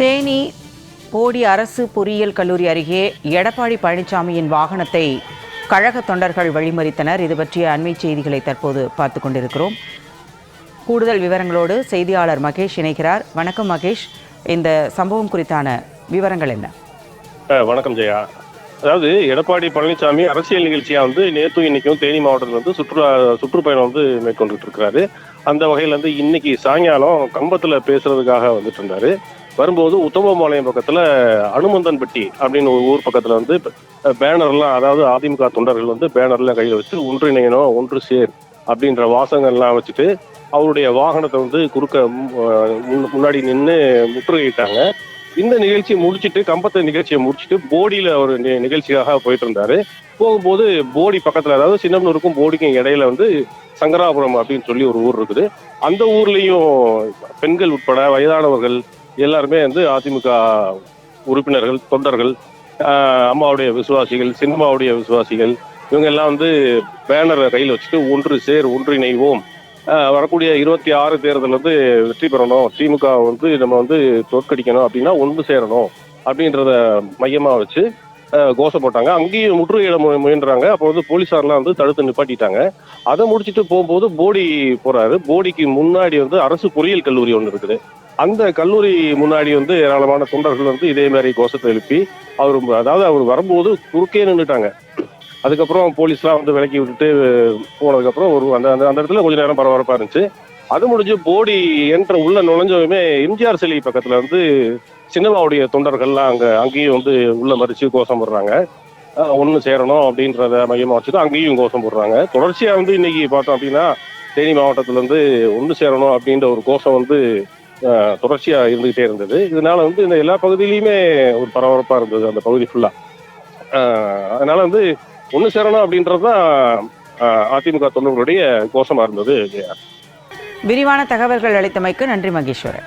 தேனி போடி அரசு பொறியியல் கல்லூரி அருகே எடப்பாடி பழனிசாமியின் வாகனத்தை கழக தொண்டர்கள் வழிமறித்தனர். இது பற்றிய அண்மை செய்திகளை தற்போது பார்த்து கொண்டிருக்கிறோம். கூடுதல் விவரங்களோடு செய்தியாளர் மகேஷ் இணைகிறார். வணக்கம் மகேஷ். இந்த சம்பவம் குறித்தான விவரங்கள் என்ன? வணக்கம் ஜெயா. அதாவது எடப்பாடி பழனிசாமி அரசியல் நிகழ்ச்சியா வந்து நேற்று இன்னைக்கும் தேனி மாவட்டத்தில் வந்து சுற்றுலா சுற்றுப்பயணம் வந்து மேற்கொண்டுட்டு இருக்கிறாரு. அந்த வகையில் வந்து இன்னைக்கு சாயங்காலம் கம்பத்தில் பேசுறதுக்காக வந்துட்டு இருந்தாரு. வரும்போது உத்தமபாளையம் பக்கத்தில் அனுமந்தன்பட்டி அப்படின்னு ஒரு ஊர் பக்கத்தில் வந்து பேனர்லாம் அதாவது அதிமுக தொண்டர்கள் வந்து பேனர்லாம் கையில் வச்சு ஒன்றிணையணும் ஒன்று சேர் அப்படின்ற வாசகங்கள்லாம் வச்சுட்டு அவருடைய வாகனத்தை வந்து குறுக்க முன்னாடி நின்று முற்றுகையிட்டாங்க. இந்த நிகழ்ச்சியை முடிச்சுட்டு கம்பத்தை நிகழ்ச்சியை முடிச்சுட்டு போடியில் ஒரு நி- நிகழ்ச்சிக்காக போயிட்டு இருந்தாரு போகும்போது போடி பக்கத்தில் அதாவது சின்னம்னூருக்கும் போடிக்கும் இடையில வந்து சங்கராபுரம் அப்படின்னு சொல்லி ஒரு ஊர் இருக்குது. அந்த ஊர்லேயும் பெண்கள் உட்பட வயதானவர்கள் எல்லாருமே வந்து அதிமுக உறுப்பினர்கள் தொண்டர்கள் அம்மாவுடைய விசுவாசிகள் சினிமாவுடைய விசுவாசிகள் இவங்க எல்லாம் வந்து பேனரை கையில் வச்சுட்டு ஒன்று சேர் ஒன்றிணைவோம். வரக்கூடிய இருபத்தி ஆறு தேர்தல் வந்து வெற்றி பெறணும். திமுக வந்து நம்ம வந்து தோற்கடிக்கணும் அப்படின்னா ஒன்று சேரணும் அப்படின்றத மையமாக வச்சு கோஷம் போட்டாங்க. அங்கேயும் முற்றுகையிட மு- முயன்றாங்க. அப்போ வந்து போலீஸார்லாம் வந்து தடுத்து நிப்பாட்டிட்டாங்க. அதை முடிச்சுட்டு போகும்போது போடி போறாரு. போடிக்கு முன்னாடி வந்து அரசு பொறியியல் கல்லூரி ஒன்று இருக்குது. அந்த கல்லூரி முன்னாடி வந்து ஏராளமான தொண்டர்கள் வந்து இதே மாதிரி கோஷத்தை எழுப்பி அவர் அதாவது அவர் வரும்போது குறுக்கே நின்றுட்டாங்க அதுக்கப்புறம் போலீஸ்லாம் வந்து விலக்கி விட்டுட்டு போனதுக்கப்புறம் ஒரு அந்த அந்த அந்த இடத்துல கொஞ்ச நேரம் பரபரப்பாக இருந்துச்சு. அது முடிஞ்சு போடி என்ற உள்ள நுழைஞ்சவுமே எம்ஜிஆர் சிலை பக்கத்துல வந்து சினிமாவுடைய தொண்டர்கள்லாம் அங்க அங்கேயும் வந்து உள்ள மறிச்சு கோஷம் போடுறாங்க. ஒன்று சேரணும் அப்படின்றத மையமாக வச்சுட்டு அங்கேயும் கோஷம் போடுறாங்க. தொடர்ச்சியாக வந்து இன்னைக்கு பார்த்தோம் அப்படின்னா தேனி மாவட்டத்துல இருந்து ஒன்று சேரணும் அப்படின்ற ஒரு கோஷம் வந்து தொடர்ச்சியா இருந்துகிட்டே இருந்தது. இதனால வந்து இந்த எல்லா பகுதியிலையுமே ஒரு பரபரப்பா இருந்தது அந்த பகுதி ஃபுல்லா அதனால வந்து ஒன்று சேரணும் அப்படின்றதுதான் அதிமுக தொண்டர்களுடைய கோஷமா இருந்தது விரிவான தகவல்கள் அளித்தமைக்கு நன்றி மகேஸ்வரன்.